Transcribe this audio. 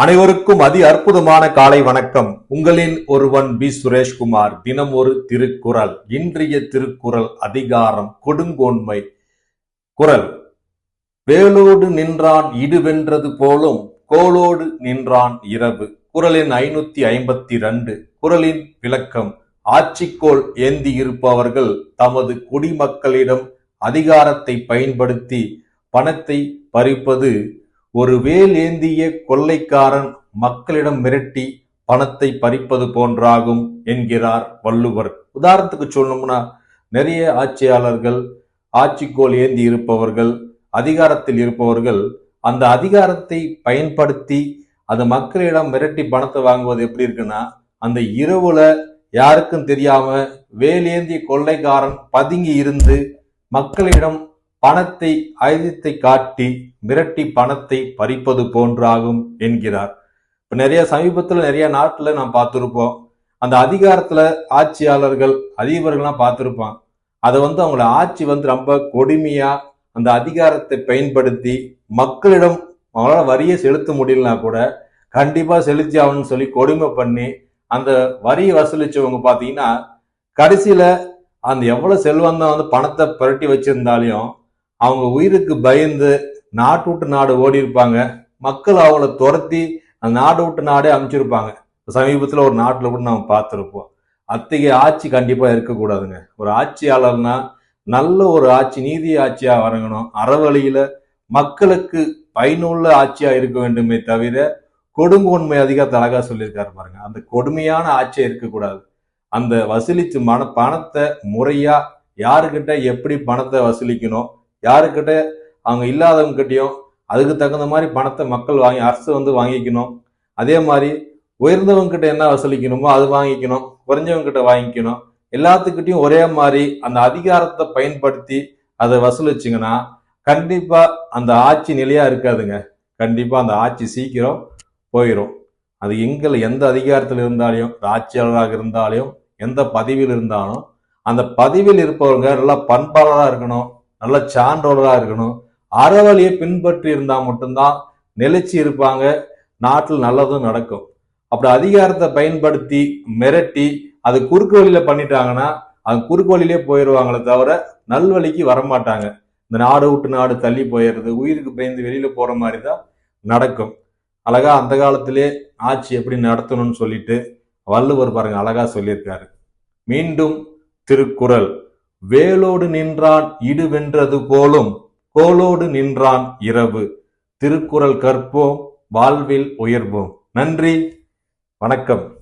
அனைவருக்கும் அதி அற்புதமான காலை வணக்கம். உங்களின் ஒருவன் பி. சுரேஷ்குமார். தினம் ஒரு திருக்குறள். இன்றைய திருக்குறள் அதிகாரம் கொடுங்கோன்மை குறள். வேலோடு நின்றான் இடுவென்றது போலும் கோலோடு நின்றான் இரவு. குறளின் ஐநூத்தி ஐம்பத்தி ரெண்டு. குறளின் விளக்கம். ஆட்சிக்கோள் ஏந்தி இருப்பவர்கள் தமது குடிமக்களிடம் அதிகாரத்தை பயன்படுத்தி பணத்தை பறிப்பது ஒரு வேல் ஏந்திய கொள்ளைக்காரன் மக்களிடம் மிரட்டி பணத்தை பறிப்பது போன்றாகும் என்கிறார் வள்ளுவர். உதாரணத்துக்கு சொல்லணும்னா நிறைய ஆட்சியாளர்கள் ஆட்சிக்கோள் ஏந்தி இருப்பவர்கள் அதிகாரத்தில் இருப்பவர்கள் அந்த அதிகாரத்தை பயன்படுத்தி அது மக்களிடம் மிரட்டி பணத்தை வாங்குவது எப்படி இருக்குன்னா அந்த இரவுல யாருக்கும் தெரியாம வேலேந்திய கொள்ளைக்காரன் பதுங்கி இருந்து மக்களிடம் பணத்தை ஆயுதத்தை காட்டி மிரட்டி பணத்தை பறிப்பது போன்றாகும் என்கிறார். இப்போ நிறைய சமீபத்தில் நிறைய நாட்டில் நாம் பார்த்துருப்போம். அந்த அதிகாரத்தில் ஆட்சியாளர்கள் அதிபர்கள்லாம் பார்த்துருப்பான். அதை வந்து அவங்களோட ஆட்சி வந்து ரொம்ப கொடுமையாக அந்த அதிகாரத்தை பயன்படுத்தி மக்களிடம் அவங்களால வரியை செலுத்த முடியலனா கூட கண்டிப்பாக செலுத்தி ஆகணும்னு சொல்லி கொடுமை பண்ணி அந்த வரியை வசூலிச்சவங்க பார்த்தீங்கன்னா கடைசியில் அந்த எவ்வளோ செல்வந்தம் வந்து பணத்தை புரட்டி வச்சிருந்தாலையும் அவங்க உயிருக்கு பயந்து நாட்டு விட்டு நாடு ஓடி இருப்பாங்க. மக்கள் அவங்கள துரத்தி அந்த நாடு விட்டு நாடே அமைச்சிருப்பாங்க சமீபத்தில் ஒரு நாட்டில் கூட நம்ம பார்த்துருப்போம். அத்தகைய ஆட்சி கண்டிப்பாக இருக்கக்கூடாதுங்க. ஒரு ஆட்சியாளர்னா நல்ல ஒரு ஆட்சி நீதி ஆட்சியாக வரங்கணும் அறவழியில் மக்களுக்கு பயனுள்ள ஆட்சியாக இருக்க வேண்டுமே தவிர கொடுங்கோன்மை அதிகாரத்தை அழகாக சொல்லியிருக்காரு பாருங்க. அந்த கொடுமையான ஆட்சியாக இருக்கக்கூடாது. அந்த வசூலித்து மன பணத்தை முறையாக யாருக்கிட்ட எப்படி பணத்தை வசூலிக்கணும் யாருக்கிட்ட அவங்க இல்லாதவங்க கிட்டயும் அதுக்கு தகுந்த மாதிரி பணத்தை மக்கள் வாங்கி அரசு வந்து வாங்கிக்கணும். அதே மாதிரி உயர்ந்தவங்க கிட்ட என்ன வசூலிக்கணுமோ அது வாங்கிக்கணும். குறைஞ்சவங்க கிட்ட வாங்கிக்கணும். எல்லாத்துக்கிட்டையும் ஒரே மாதிரி அந்த அதிகாரத்தை பயன்படுத்தி அதை வசூலிச்சிங்கன்னா கண்டிப்பா அந்த ஆட்சி நிலையா இருக்காதுங்க. கண்டிப்பா அந்த ஆட்சி சீக்கிரம் போயிடும் அது எங்களை எந்த அதிகாரத்தில் இருந்தாலும் ஆட்சியாளராக இருந்தாலும் எந்த பதவியில் இருந்தாலும் அந்த பதவியில் இருப்பவங்க நல்லா பண்பாளராக இருக்கணும். நல்ல சான்றோர்களாக இருக்கணும். அறவழியை பின்பற்றி இருந்தால் மட்டும்தான் நிலைச்சி இருப்பாங்க. நாட்டில் நல்லதும் நடக்கும். அப்படி அதிகாரத்தை பயன்படுத்தி மிரட்டி அது குறுக்கு வழியில பண்ணிட்டாங்கன்னா அது குறுக்கு வழியிலே போயிடுவாங்களே தவிர நல்வழிக்கு வரமாட்டாங்க. இந்த நாடு விட்டு நாடு தள்ளி போயிடுறது உயிருக்கு பயந்து வெளியில போற மாதிரி தான் நடக்கும். அழகா அந்த காலத்திலே ஆட்சி எப்படி நடத்தணும்னு சொல்லிட்டு வள்ளுவர் பாருங்க அழகா சொல்லியிருக்காரு. மீண்டும் திருக்குறள். வேலோடு நின்றான் இடுவென்றது போலும் கோலோடு நின்றான் இரவு. திருக்குறள் கற்போம் வாழ்வில் உயர்வோம். நன்றி வணக்கம்.